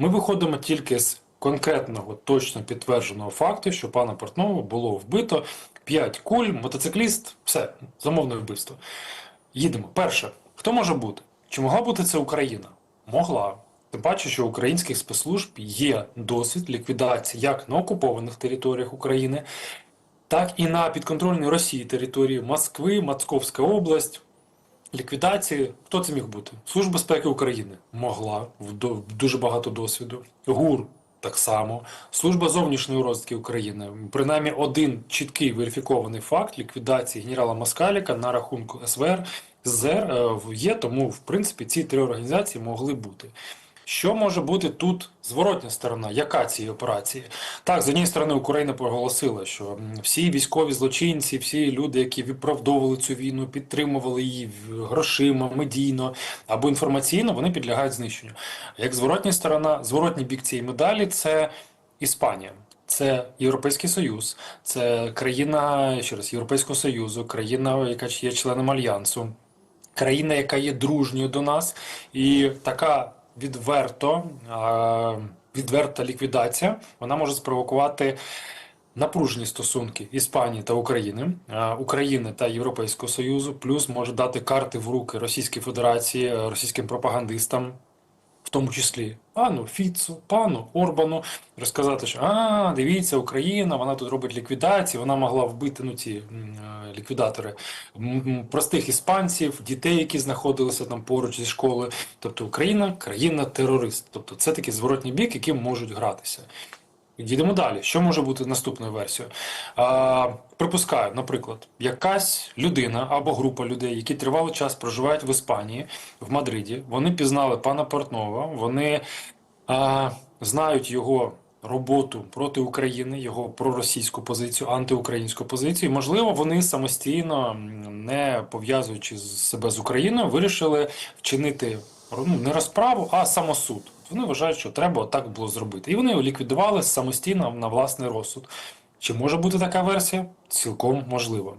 Ми виходимо тільки з конкретного, точно підтвердженого факту, що пана Портнова було вбито 5 куль, мотоцикліст, все, замовне вбивство. Їдемо. Перше, хто може бути? Чи могла бути це Україна? Могла. Тим паче, що українських спецслужб є досвід ліквідації як на окупованих територіях України, так і на підконтрольній Росії території Москви, Московська область. Ліквідації, хто це міг бути? Служба безпеки України могла в дуже багато досвіду. ГУР так само. Служба зовнішньої розвідки України. Принаймні один чіткий верифікований факт ліквідації генерала Москаліка на рахунку СВР ЗР е, є, тому в принципі ці три організації могли бути. Що може бути тут зворотня сторона? Яка цієї операції? Так, з однієї сторони, Україна проголосила, що всі військові злочинці, всі люди, які виправдовували цю війну, підтримували її грошима, медійно або інформаційно, вони підлягають знищенню. Як зворотня сторона, зворотній бік цієї медалі це Іспанія. Це Європейський Союз, це країна ще раз Європейського Союзу, країна, яка є членом альянсу країна, яка є дружньою до нас, і така відверто, а, відверта ліквідація, вона може спровокувати напружені стосунки Іспанії та України, України та Європейського Союзу, плюс може дати карти в руки Російській Федерації, е, російським пропагандистам. В тому числі пану Фіцу, пану Орбану розказати, що а, дивіться, Україна, вона тут робить ліквідації, вона могла вбити ну ці е, ліквідатори простих іспанців, дітей, які знаходилися там поруч зі школи. Тобто Україна країна терорист. Тобто це такий зворотній бік, яким можуть гратися. Йдемо далі. Що може бути наступною версією? А, припускаю, наприклад, якась людина або група людей, які тривалий час проживають в Іспанії, в Мадриді, вони пізнали пана Портнова, вони а, знають його роботу проти України, його проросійську позицію, антиукраїнську позицію. Можливо, вони самостійно, не пов'язуючи себе з Україною, вирішили вчинити ну, не розправу, а самосуд. Вони вважають, що треба отак було зробити. І вони його ліквідували самостійно на власний розсуд. Чи може бути така версія? Цілком можливо.